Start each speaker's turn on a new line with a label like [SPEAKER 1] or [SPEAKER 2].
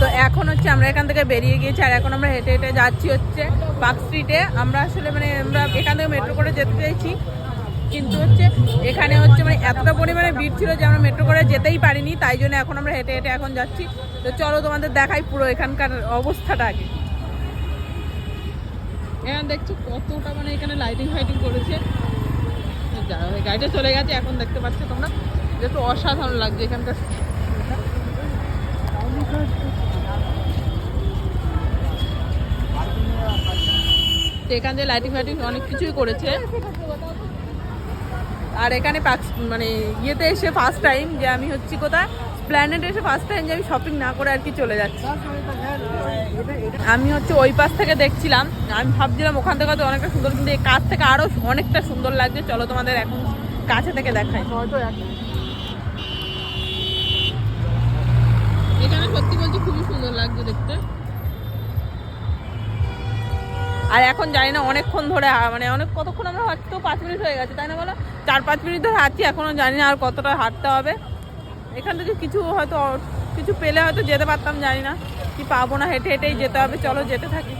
[SPEAKER 1] তো এখন হচ্ছে আমরা এখান থেকে বেরিয়ে গিয়েছি, আর এখন আমরা হেঁটে হেঁটে যাচ্ছি হচ্ছে পার্ক স্ট্রিটে। আমরা আসলে মানে আমরা এখান থেকে মেট্রো করে যেতে চাইছি, কিন্তু হচ্ছে এখানে হচ্ছে মানে এতটা পরিমাণে ভিড় ছিল যে আমরা মেট্রো করে যেতেই পারিনি, তাই জন্য এখন আমরা হেঁটে হেঁটে এখন যাচ্ছি। তো চলো তোমাদের দেখাই পুরো এখানকার অবস্থাটা আগে। এখানে দেখছ কতটা মানে এখানে লাইটিং ফাইটিং করেছে। গাড়িটা চলে গেছে, এখন দেখতে পাচ্ছ তোমরা। যেহেতু অসাধারণ লাগছে এখানকার তো এখান থেকে লাইটিং ফাইটিং অনেক কিছুই করেছে। আর এখানে মানে ইয়েতে এসে ফার্স্ট টাইম যে আমি হচ্ছি কোথায়? প্ল্যানেটে এসে ফার্স্ট টাইম যে আমি শপিং না করে আর কি চলে যাচ্ছি। আমি হচ্ছে ওই পাশ থেকে দেখছিলাম। আমি ভাবছিলাম ওখান থেকে হয়তো অনেকটা সুন্দর, কিন্তু এই কাছ থেকে আরও অনেকটা সুন্দর লাগছে। চলো তোমাদের এখন কাছে থেকে দেখাই এখানে সত্যি বলছি খুবই সুন্দর লাগছে দেখতে আর এখন জানি না অনেকক্ষণ ধরে মানে অনেক, কতক্ষণ আমরা হাঁটতেও পাঁচ মিনিট হয়ে গেছে, তাই না বলো? চার, পাঁচ মিনিট ধরে হাঁটছি এখনও জানি না আর কতটা হাঁটতে হবে। এখান থেকে কিছু হয়তো, কিছু পেলে হয়তো যেতে পারতাম, জানি না। কি পাবো না, হেঁটে হেঁটেই যেতে হবে, চলো যেতে থাকি।